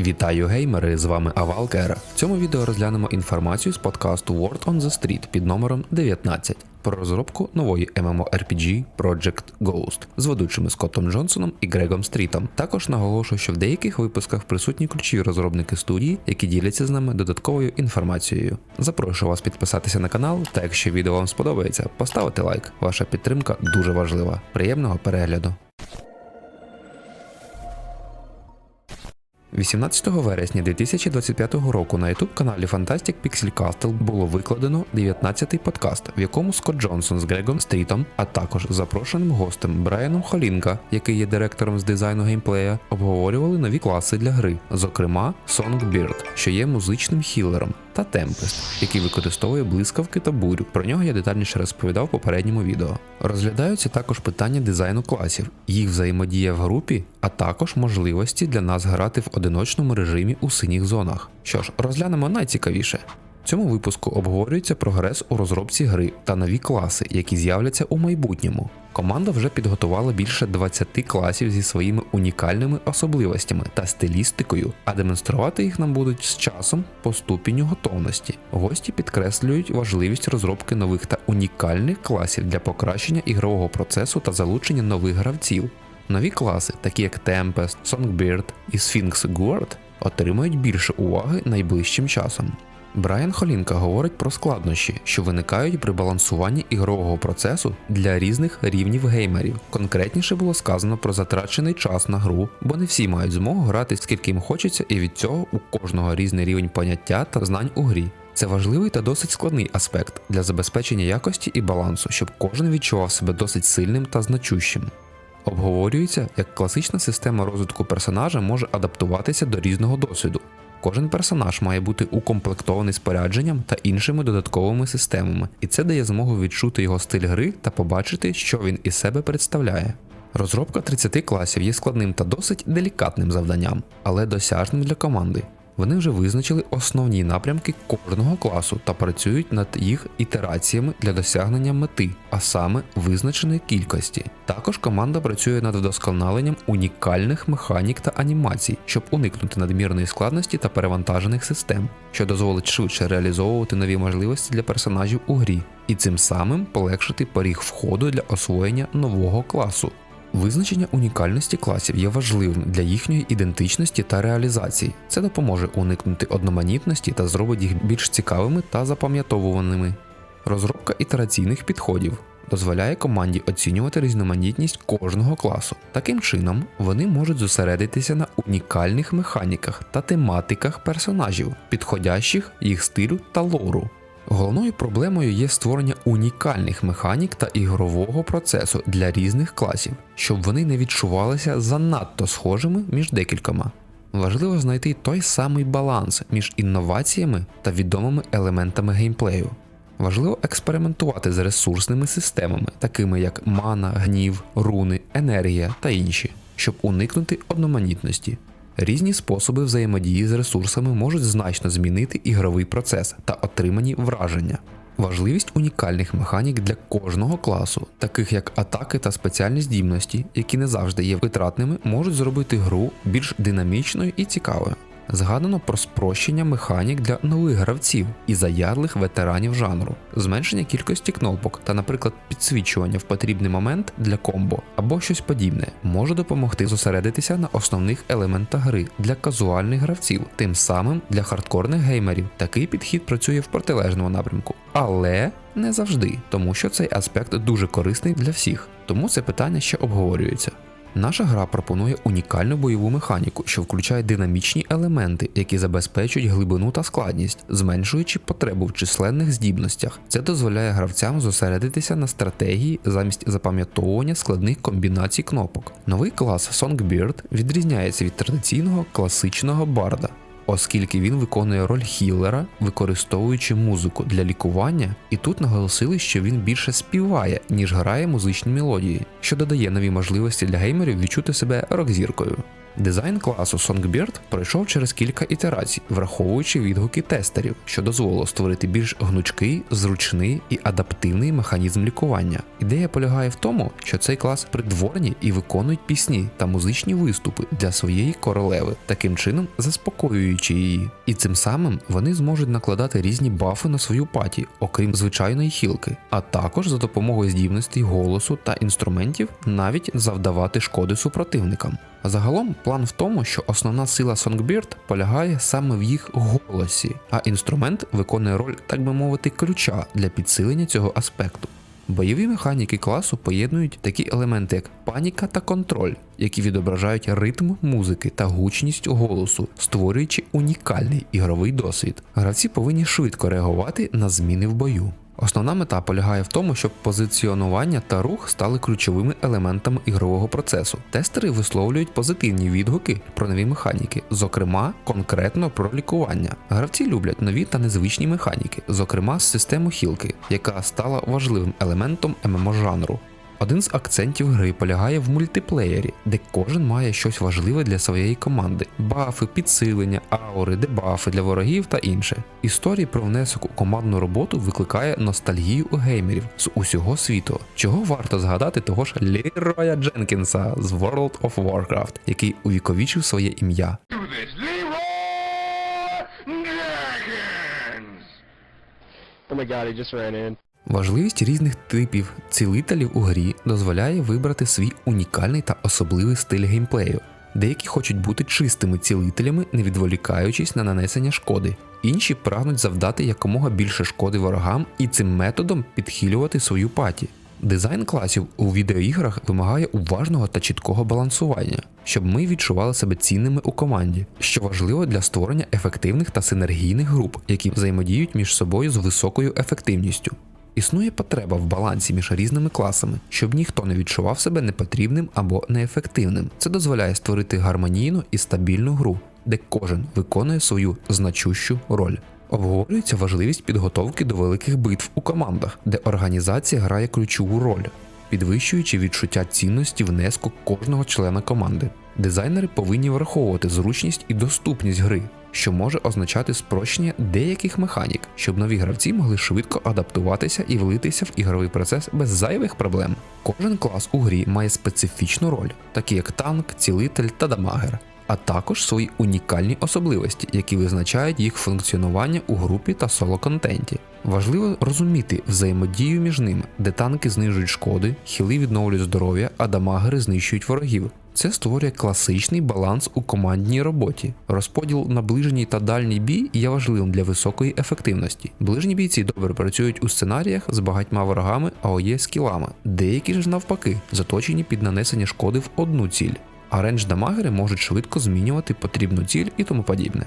Вітаю геймери! З вами Авалкер. В цьому відео розглянемо інформацію з подкасту Word on the Street під номером 19 про розробку нової MMORPG Project Ghost з ведучими Скоттом Джонсоном і Грегом Стрітом. Також наголошую, що в деяких випусках присутні ключові розробники студії, які діляться з нами додатковою інформацією. Запрошую вас підписатися на канал, та якщо відео вам сподобається, поставити лайк. Ваша підтримка дуже важлива. Приємного перегляду! 18 вересня 2025 року на youtube каналі Fantastic Pixel Castle було викладено 19-й подкаст, в якому Скотт Джонсон з Грегом Стрітом, а також запрошеним гостем Брайаном Холінка, який є директором з дизайну геймплея, обговорювали нові класи для гри, зокрема Songbird, що є музичним хілером, та Tempest, який використовує блискавки та бурю. Про нього я детальніше розповідав в попередньому відео. Розглядаються також питання дизайну класів, їх взаємодія в групі, а також можливості для нас грати в одиночному режимі у синіх зонах. Що ж, розглянемо найцікавіше. Цьому випуску обговорюється прогрес у розробці гри та нові класи, які з'являться у майбутньому. Команда вже підготувала більше 20 класів зі своїми унікальними особливостями та стилістикою, а демонструвати їх нам будуть з часом по ступеню готовності. Гості підкреслюють важливість розробки нових та унікальних класів для покращення ігрового процесу та залучення нових гравців. Нові класи, такі як Tempest, Songbird і Sphinx Guard, отримають більше уваги найближчим часом. Брайан Холінка говорить про складнощі, що виникають при балансуванні ігрового процесу для різних рівнів геймерів. Конкретніше було сказано про затрачений час на гру, бо не всі мають змогу грати скільки їм хочеться, і від цього у кожного різний рівень поняття та знань у грі. Це важливий та досить складний аспект для забезпечення якості і балансу, щоб кожен відчував себе досить сильним та значущим. Обговорюється, як класична система розвитку персонажа може адаптуватися до різного досвіду. Кожен персонаж має бути укомплектований спорядженням та іншими додатковими системами, і це дає змогу відчути його стиль гри та побачити, що він із себе представляє. Розробка 30 класів є складним та досить делікатним завданням, але досяжним для команди. Вони вже визначили основні напрямки кожного класу та працюють над їх ітераціями для досягнення мети, а саме визначеної кількості. Також команда працює над вдосконаленням унікальних механік та анімацій, щоб уникнути надмірної складності та перевантажених систем, що дозволить швидше реалізовувати нові можливості для персонажів у грі, і цим самим полегшити поріг входу для освоєння нового класу. Визначення унікальності класів є важливим для їхньої ідентичності та реалізації. Це допоможе уникнути одноманітності та зробить їх більш цікавими та запам'ятовуваними. Розробка ітераційних підходів дозволяє команді оцінювати різноманітність кожного класу. Таким чином, вони можуть зосередитися на унікальних механіках та тематиках персонажів, підходящих їх стилю та лору. Головною проблемою є створення унікальних механік та ігрового процесу для різних класів, щоб вони не відчувалися занадто схожими між декількома. Важливо знайти той самий баланс між інноваціями та відомими елементами геймплею. Важливо експериментувати з ресурсними системами, такими як мана, гнів, руни, енергія та інші, щоб уникнути одноманітності. Різні способи взаємодії з ресурсами можуть значно змінити ігровий процес та отримані враження. Важливість унікальних механік для кожного класу, таких як атаки та спеціальні здібності, які не завжди є витратними, можуть зробити гру більш динамічною і цікавою. Згадано про спрощення механік для нових гравців і заядлих ветеранів жанру, зменшення кількості кнопок та, наприклад, підсвічування в потрібний момент для комбо або щось подібне може допомогти зосередитися на основних елементах гри для казуальних гравців, тим самим для хардкорних геймерів. Такий підхід працює в протилежному напрямку, але не завжди, тому що цей аспект дуже корисний для всіх, тому це питання ще обговорюється. Наша гра пропонує унікальну бойову механіку, що включає динамічні елементи, які забезпечують глибину та складність, зменшуючи потребу в численних здібностях. Це дозволяє гравцям зосередитися на стратегії замість запам'ятовування складних комбінацій кнопок. Новий клас Songbird відрізняється від традиційного класичного барда оскільки він виконує роль хілера, використовуючи музику для лікування, і тут наголосили, що він більше співає, ніж грає музичні мелодії, що додає нові можливості для геймерів відчути себе рок-зіркою. Дизайн класу Songbird пройшов через кілька ітерацій, враховуючи відгуки тестерів, що дозволило створити більш гнучкий, зручний і адаптивний механізм лікування. Ідея полягає в тому, що цей клас придворні і виконують пісні та музичні виступи для своєї королеви, таким чином заспокоюючи її. І цим самим вони зможуть накладати різні бафи на свою паті, окрім звичайної хілки, а також за допомогою здібностей голосу та інструментів навіть завдавати шкоди супротивникам. Загалом план в тому, що основна сила Songbird полягає саме в їх голосі, а інструмент виконує роль, так би мовити, ключа для підсилення цього аспекту. Бойові механіки класу поєднують такі елементи, як паніка та контроль, які відображають ритм музики та гучність голосу, створюючи унікальний ігровий досвід. Гравці повинні швидко реагувати на зміни в бою. Основна мета полягає в тому, щоб позиціонування та рух стали ключовими елементами ігрового процесу. Тестери висловлюють позитивні відгуки про нові механіки, зокрема конкретно про лікування. Гравці люблять нові та незвичні механіки, зокрема систему хілки, яка стала важливим елементом ММО жанру. Один з акцентів гри полягає в мультиплеєрі, де кожен має щось важливе для своєї команди: бафи, підсилення, аури, дебафи для ворогів та інше. Історії про внесок у командну роботу викликає ностальгію у геймерів з усього світу, чого варто згадати того ж Ліроя Дженкінса з World of Warcraft, який увіковічив своє ім'я. Oh my god, he just ran in. Важливість різних типів цілителів у грі дозволяє вибрати свій унікальний та особливий стиль геймплею. Деякі хочуть бути чистими цілителями, не відволікаючись на нанесення шкоди. Інші прагнуть завдати якомога більше шкоди ворогам і цим методом підхилювати свою паті. Дизайн класів у відеоіграх вимагає уважного та чіткого балансування, щоб ми відчували себе цінними у команді, що важливо для створення ефективних та синергійних груп, які взаємодіють між собою з високою ефективністю. Існує потреба в балансі між різними класами, щоб ніхто не відчував себе непотрібним або неефективним. Це дозволяє створити гармонійну і стабільну гру, де кожен виконує свою значущу роль. Обговорюється важливість підготовки до великих битв у командах, де організація грає ключову роль, підвищуючи відчуття цінності внеску кожного члена команди. Дизайнери повинні враховувати зручність і доступність гри, що може означати спрощення деяких механік, щоб нові гравці могли швидко адаптуватися і влитися в ігровий процес без зайвих проблем. Кожен клас у грі має специфічну роль, такі як танк, цілитель та дамагер, а також свої унікальні особливості, які визначають їх функціонування у групі та соло-контенті. Важливо розуміти взаємодію між ними, де танки знижують шкоди, хіли відновлюють здоров'я, а дамагери знищують ворогів. Це створює класичний баланс у командній роботі. Розподіл на ближній та дальній бій є важливим для високої ефективності. Ближні бійці добре працюють у сценаріях з багатьма ворогами, АОЄ скілами. Деякі ж навпаки заточені під нанесення шкоди в одну ціль. А рендж дамагери можуть швидко змінювати потрібну ціль і тому подібне.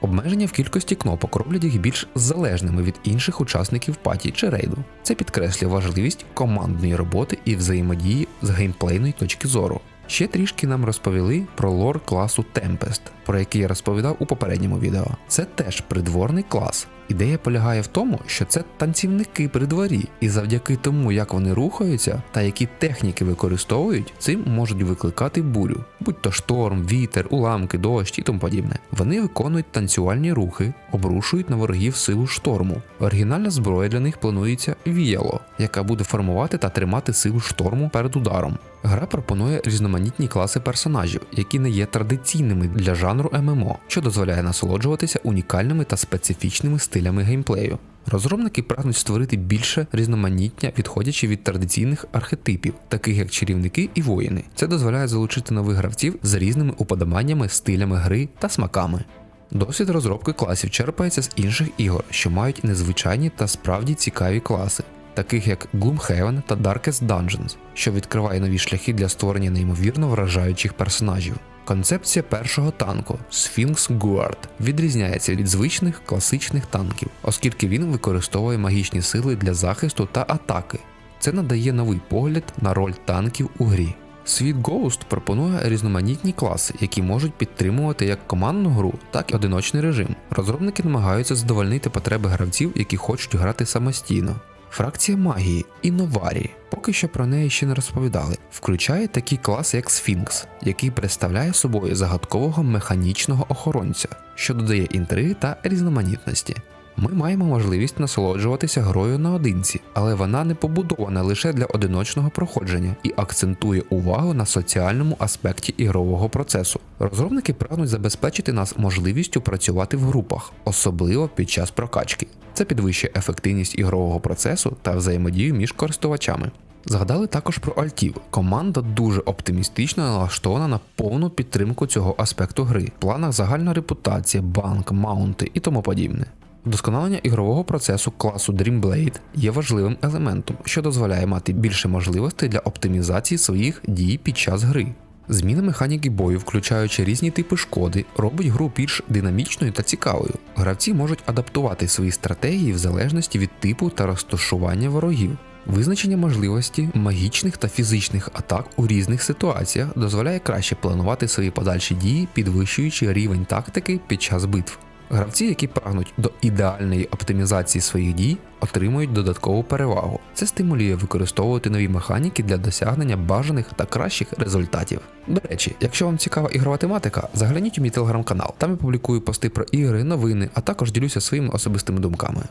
Обмеження в кількості кнопок роблять їх більш залежними від інших учасників паті чи рейду. Це підкреслює важливість командної роботи і взаємодії з геймплейної точки зору. Ще трішки нам розповіли про лор класу Tempest, про який я розповідав у попередньому відео. Це теж придворний клас. Ідея полягає в тому, що це танцівники при дворі, і завдяки тому, як вони рухаються та які техніки використовують, цим можуть викликати бурю, будь то шторм, вітер, уламки, дощ і тому подібне. Вони виконують танцювальні рухи, обрушують на ворогів силу шторму. Оригінальна зброя для них планується віяло, яка буде формувати та тримати силу шторму перед ударом. Гра пропонує різноманітні класи персонажів, які не є традиційними для жанру ММО, що дозволяє насолоджуватися унікальними та специфічними стилями геймплею. Розробники прагнуть створити більше різноманіття, відходячи від традиційних архетипів, таких як чарівники і воїни. Це дозволяє залучити нових гравців з різними уподобаннями, стилями гри та смаками. Досвід розробки класів черпається з інших ігор, що мають незвичайні та справді цікаві класи, таких як Gloomhaven та Darkest Dungeons, що відкриває нові шляхи для створення неймовірно вражаючих персонажів. Концепція першого танку Sphinx Guard відрізняється від звичних класичних танків, оскільки він використовує магічні сили для захисту та атаки. Це надає новий погляд на роль танків у грі. Світ Ghost пропонує різноманітні класи, які можуть підтримувати як командну гру, так і одиночний режим. Розробники намагаються задовольнити потреби гравців, які хочуть грати самостійно. Фракція магії і новарі, поки що про неї ще не розповідали, включає такий клас, як Сфінкс, який представляє собою загадкового механічного охоронця, що додає інтриги та різноманітності. Ми маємо можливість насолоджуватися грою наодинці, але вона не побудована лише для одиночного проходження і акцентує увагу на соціальному аспекті ігрового процесу. Розробники прагнуть забезпечити нас можливістю працювати в групах, особливо під час прокачки. Це підвищує ефективність ігрового процесу та взаємодію між користувачами. Згадали також про альтів. Команда дуже оптимістично налаштована на повну підтримку цього аспекту гри. В планах загальна репутація, банк, маунти і тому подібне. Вдосконалення ігрового процесу класу Dreamblade є важливим елементом, що дозволяє мати більше можливостей для оптимізації своїх дій під час гри. Зміна механіки бою, включаючи різні типи шкоди, робить гру більш динамічною та цікавою. Гравці можуть адаптувати свої стратегії в залежності від типу та розташування ворогів. Визначення можливості магічних та фізичних атак у різних ситуаціях дозволяє краще планувати свої подальші дії, підвищуючи рівень тактики під час битв. Гравці, які прагнуть до ідеальної оптимізації своїх дій, отримують додаткову перевагу. Це стимулює використовувати нові механіки для досягнення бажаних та кращих результатів. До речі, якщо вам цікава ігрова тематика, загляніть у мій телеграм-канал. Там я публікую пости про ігри, новини, а також ділюся своїми особистими думками.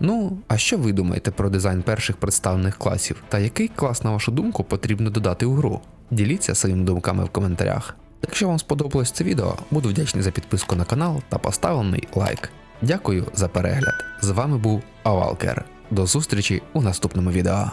Ну, а що ви думаєте про дизайн перших представлених класів? Та який клас, на вашу думку, потрібно додати у гру? Діліться своїми думками в коментарях. Якщо вам сподобалось це відео, буду вдячний за підписку на канал та поставлений лайк. Дякую за перегляд. З вами був Авалкер. До зустрічі у наступному відео.